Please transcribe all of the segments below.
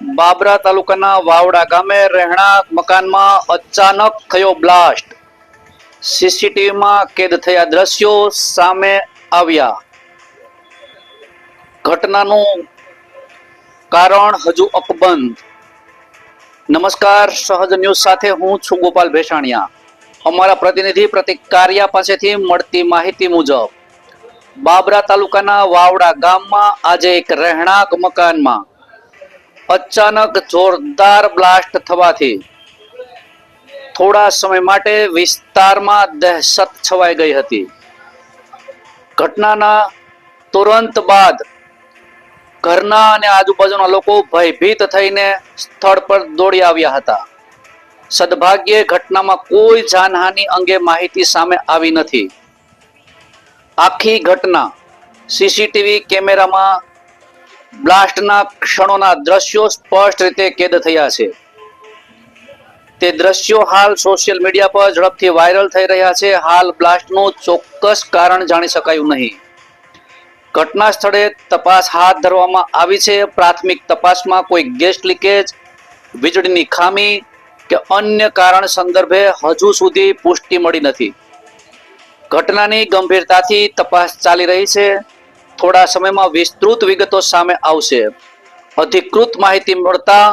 બાબરા તાલુકાના વાવડા ગામે રહેણાંક મકાનમાં અચાનક થયો બ્લાસ્ટ. સીસીટીવીમાં કેદ થયા દ્રશ્યો સામે આવ્યા. ઘટનાનું કારણ હજુ અકબંધ. નમસ્કાર, સહજ ન્યૂઝ સાથે હું છું ગોપાલ ભેસાણિયા. અમારા પ્રતિનિધિ પ્રતિક કારિયા પાસેથી મળતી માહિતી મુજબ, બાબરા તાલુકાના વાવડા ગામમાં આજે એક રહેણાંક મકાનમાં અચાનક જોરદાર બ્લાસ્ટ થવાથી થોડા સમય માટે વિસ્તારમાં દહેશત છવાઈ ગઈ હતી. ઘટનાના તુરંત બાદ ઘરના અને આજુબાજુના લોકો ભયભીત થઈને સ્થળ પર દોડી આવ્યા હતા. સદભાગ્યે ઘટનામાં કોઈ જાનહાનિ અંગે માહિતી સામે આવી નથી. આખી ઘટના સીસીટીવી કેમેરામાં બ્લાસ્ટના ક્ષણોના દ્રશ્યો સ્પષ્ટ રીતે કેદ થયા છે. તે દ્રશ્યો હાલ સોશિયલ મીડિયા પર ઝડપથી વાયરલ થઈ રહ્યા છે. હાલ બ્લાસ્ટનું ચોક્કસ કારણ જાણી શકાયું નહીં. ઘટના સ્થળે તપાસ હાથ ધરવામાં આવી છે. પ્રાથમિક તપાસમાં કોઈ ગેસ લીકેજ, વીજળીની ખામી કે અન્ય કારણ સંદર્ભે હજુ સુધી પુષ્ટિ મળી નથી. ઘટનાની ગંભીરતાથી તપાસ ચાલી રહી છે. થોડા સમયમાં વિસ્તૃત વિગતો સામે આવશે. અધિકૃત માહિતી મળતા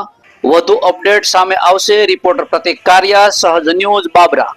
વધુ અપડેટ સામે આવશે. રિપોર્ટર પ્રતિક કારિયા, સહજ ન્યૂઝ બાબરા.